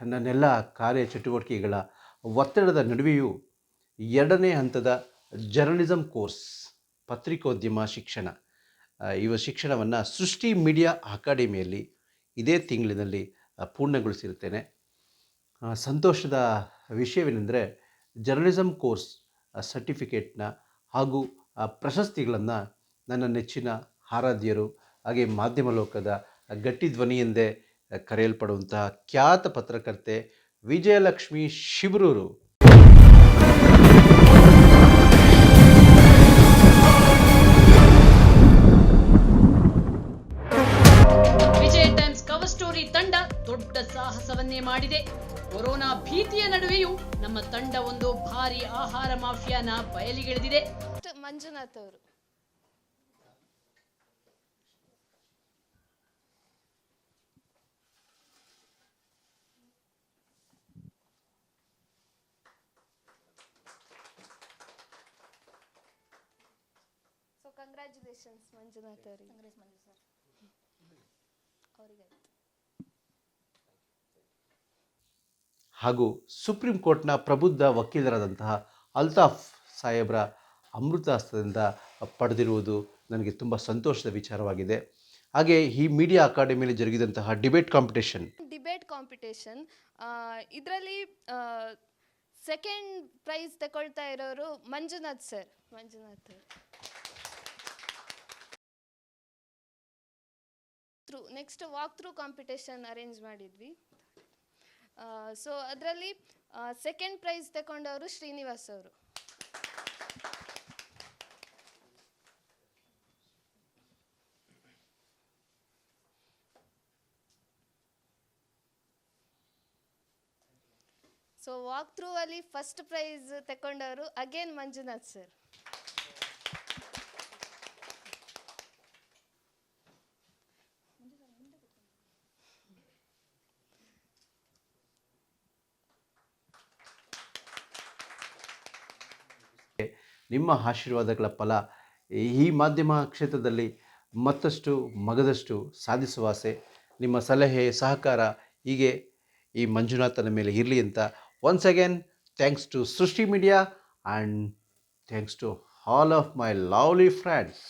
ನನ್ನೆಲ್ಲ ಕಾರ್ಯ ಚಟುವಟಿಕೆಗಳ ಒತ್ತಡದ ನಡುವೆಯೂ ಎರಡನೇ ಹಂತದ ಜರ್ನಲಿಸಮ್ ಕೋರ್ಸ್, ಪತ್ರಿಕೋದ್ಯಮ ಶಿಕ್ಷಣ. ಇವ ಶಿಕ್ಷಣವನ್ನು ಸೃಷ್ಟಿ ಮೀಡಿಯಾ ಅಕಾಡೆಮಿಯಲ್ಲಿ ಇದೇ ತಿಂಗಳಿನಲ್ಲಿ ಪೂರ್ಣಗೊಳಿಸಿರುತ್ತೇನೆ. ಸಂತೋಷದ ವಿಷಯವೇನೆಂದರೆ ಜರ್ನಲಿಸಮ್ ಕೋರ್ಸ್ ಸರ್ಟಿಫಿಕೇಟ್ನ ಹಾಗೂ ಪ್ರಶಸ್ತಿಗಳನ್ನು ನನ್ನ ನೆಚ್ಚಿನ ಆರಾಧ್ಯರು, ಹಾಗೆ ಮಾಧ್ಯಮ ಲೋಕದ ಗಟ್ಟಿ ಧ್ವನಿಯೆಂದೇ ಕರೆಯಲ್ಪಡುವಂತಹ ಖ್ಯಾತ ಪತ್ರಕರ್ತೆ Vijayalakshmi Shibrur Vijaya times cover story ತಂಡ ದೊಡ್ಡ ಸಾಹಸವನ್ನೇ ಮಾಡಿದೆ. ಕೊರೋನಾ ಭೀತಿಯ ನಡುವೆಯೂ ನಮ್ಮ ತಂಡ ಒಂದು ಭಾರಿ ಆಹಾರ ಮಾಫಿಯಾನ ಬಯಲಿಗೆಳೆದಿದೆ. ಮಂಜುನಾಥ್ ಅವರು. ಕಂಗ್ರ್ಯಾಚುಲೇಷನ್ಸ್ ಮಂಜುನಾಥ್ ಅವರಿಗೆ. ಅವರಿಗೆ ಹಾಗೂ ಸುಪ್ರೀಂ ಕೋರ್ಟ್ನ ಪ್ರಬುದ್ಧ ವಕೀಲರಾದಂತಹ ಅಲ್ತಾಫ್ ಸಾಹೇಬ್ರ ಅಮೃತಾಸ್ತ್ರದಿಂದ ಹಸ್ತದಿಂದ ಪಡೆದಿರುವುದು ನನಗೆ ತುಂಬ ಸಂತೋಷದ ವಿಚಾರವಾಗಿದೆ. ಹಾಗೆ ಈ ಮೀಡಿಯಾ ಅಕಾಡೆಮಿಯಲ್ಲಿ ಜರುಗಿದಂತಹ ಡಿಬೇಟ್ ಕಾಂಪಿಟೇಷನ್. ಡಿಬೇಟ್ ಕಾಂಪಿಟೇಷನ್ ಇದರಲ್ಲಿ ಸೆಕೆಂಡ್ ಪ್ರೈಸ್ ತಗೊಳ್ತಾ ಇರೋರು Manjunath sir. Manjunath through next walk through competition arrange ಮಾಡಿದ್ವಿ ಸೊ ಅದರಲ್ಲಿ ಸೆಕೆಂಡ್ ಪ್ರೈಸ್ ತಗೊಂಡವರು ಶ್ರೀನಿವಾಸ್ ಅವರು. ಸೊ ವಾಕ್ ಥ್ರೂ ಅಲ್ಲಿ ಫಸ್ಟ್ ಪ್ರೈಸ್ ತಗೊಂಡವರು ಅಗೇನ್ ಮಂಜುನಾಥ್ ಸರ್ ನಿಮ್ಮ ಆಶೀರ್ವಾದಗಳ ಫಲ ಈ ಮಾಧ್ಯಮ ಕ್ಷೇತ್ರದಲ್ಲಿ ಮತ್ತಷ್ಟು ಮಗದಷ್ಟು ಸಾಧಿಸುವ ಆಸೆ ನಿಮ್ಮ ಸಲಹೆ, ಸಹಕಾರ ಹೀಗೆ ಈ ಮಂಜುನಾಥನ ಮೇಲೆ ಇರಲಿ ಅಂತ once again thanks to Srishti media and thanks to all of my lovely friends